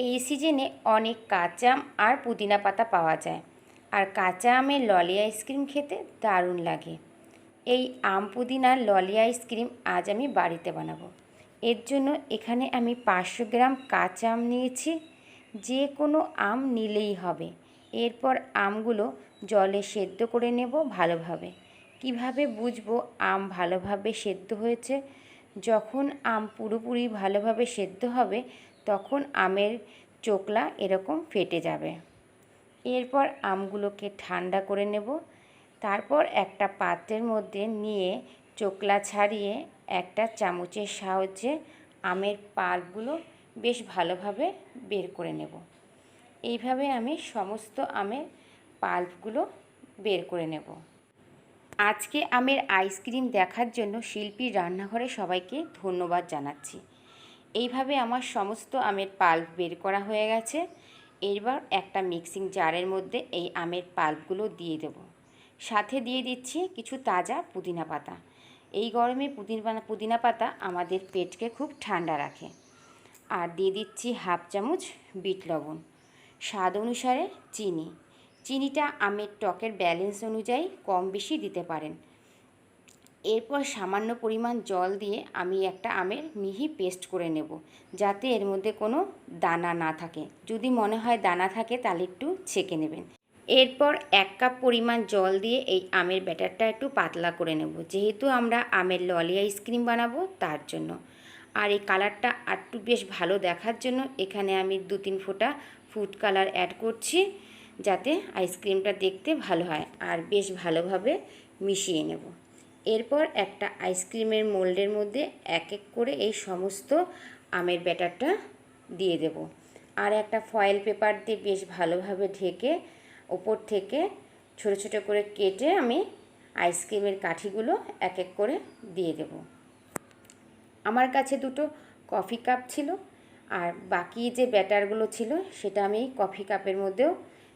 এই সিজনে অনেক কাঁচা আম আর পুদিনা পাতা পাওয়া যায়। আর কাঁচা আমের ললি আইসক্রিম খেতে দারুণ লাগে। এই আম পুদিনার ললি আইসক্রিম আজ আমি বাড়িতে বানাবো। এর জন্য এখানে আমি পাঁচশো গ্রাম কাঁচা আম নিয়েছি। যে কোনো আম নিলেই হবে। এরপর আমগুলো জলে সেদ্ধ করে নেব ভালোভাবে। কীভাবে বুঝব আম ভালোভাবে সেদ্ধ হয়েছে? যখন আম পুরোপুরি ভালোভাবে সেদ্ধ হবে তখন আমের চোকলা এরকম ফেটে যাবে। এরপর আমগুলোকে ঠান্ডা করে নেব। তারপর একটা পাত্রের মধ্যে নিয়ে চোকলা ছাড়িয়ে একটা চামচের সাহায্যে আমের পাল্পগুলো বেশ ভালোভাবে বের করে নেব। এইভাবে আমি সমস্ত আমের পাল্পগুলো বের করে নেব। আজকে আমের আইসক্রিম দেখার জন্য শিল্পীর রান্নাঘরে সবাইকে ধন্যবাদ জানাচ্ছি। এইভাবে আমার সমস্ত আমের পাল্প বের করা হয়ে গেছে। এবার একটা মিক্সিং জারের মধ্যে এই আমের পাল্পগুলো দিয়ে দেব। সাথে দিয়ে দিচ্ছি কিছু তাজা পুদিনা পাতা। এই গরমে পুদিনা পুদিনা পাতা আমাদের পেটকে খুব ঠান্ডা রাখে। আর দিয়ে দিচ্ছি হাফ চামচ বিট লবণ। স্বাদ অনুসারে চিনি। চিনিটা আমের টকের ব্যালেন্স অনুযায়ী কম বেশি দিতে পারেন। এরপর সামান্য পরিমাণ জল দিয়ে আমি একটা আমের মিহি পেস্ট করে নেব, যাতে এর মধ্যে কোনো দানা না থাকে। যদি মনে হয় দানা থাকে, তাহলে একটু ছেঁকে নেবেন। এরপর এক কাপ পরিমাণ জল দিয়ে এই আমের ব্যাটারটা একটু পাতলা করে নেব, যেহেতু আমরা আমের ললি আইসক্রিম বানাবো তার জন্য। আর এই কালারটা একটু বেশ ভালো দেখার জন্য এখানে আমি দু তিন ফোঁটা ফুড কালার অ্যাড করছি, যাতে আইসক্রিমটা দেখতে ভালো হয়। আর বেশ ভালোভাবে মিশিয়ে নেব। এরপর একটা আইসক্রিমের মোল্ডের মধ্যে এক এক করে এই সমস্ত আমের ব্যাটারটা দিয়ে দেব। আর একটা ফয়েল পেপার দিয়ে বেশ ভালোভাবে ঢেকে ওপর থেকে ছোট ছোট করে কেটে আমি আইসক্রিমের কাঠিগুলো এক এক করে দিয়ে দেব। আমার কাছে দুটো কফি কাপ ছিল আর বাকি যে ব্যাটারগুলো ছিল সেটা আমি কফি কাপের মধ্যেও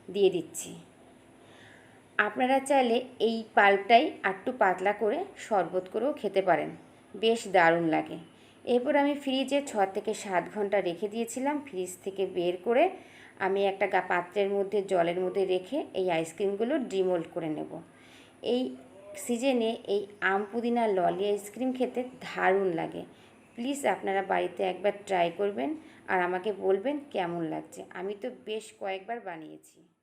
দিয়ে দিচ্ছি। আপনারা চাইলে এই পাল্পটাই একটু পাতলা করে শরবত করেও খেতে পারেন। বেশ দারুণ লাগে। এরপর আমি ফ্রিজে ছ থেকে সাত ঘণ্টা রেখে দিয়েছিলাম। ফ্রিজ থেকে বের করে আমি একটা গা পাত্রের মধ্যে, জলের মধ্যে রেখে এই আইসক্রিমগুলো ডিমোল্ড করে নেব। এই সিজনে এই আম পুদিনা ললি আইসক্রিম খেতে দারুণ লাগে। প্লিজ আপনারা বাড়িতে একবার ট্রাই করবেন আর আমাকে বলবেন কেমন লাগছে। আমি তো বেশ কয়েকবার বানিয়েছি।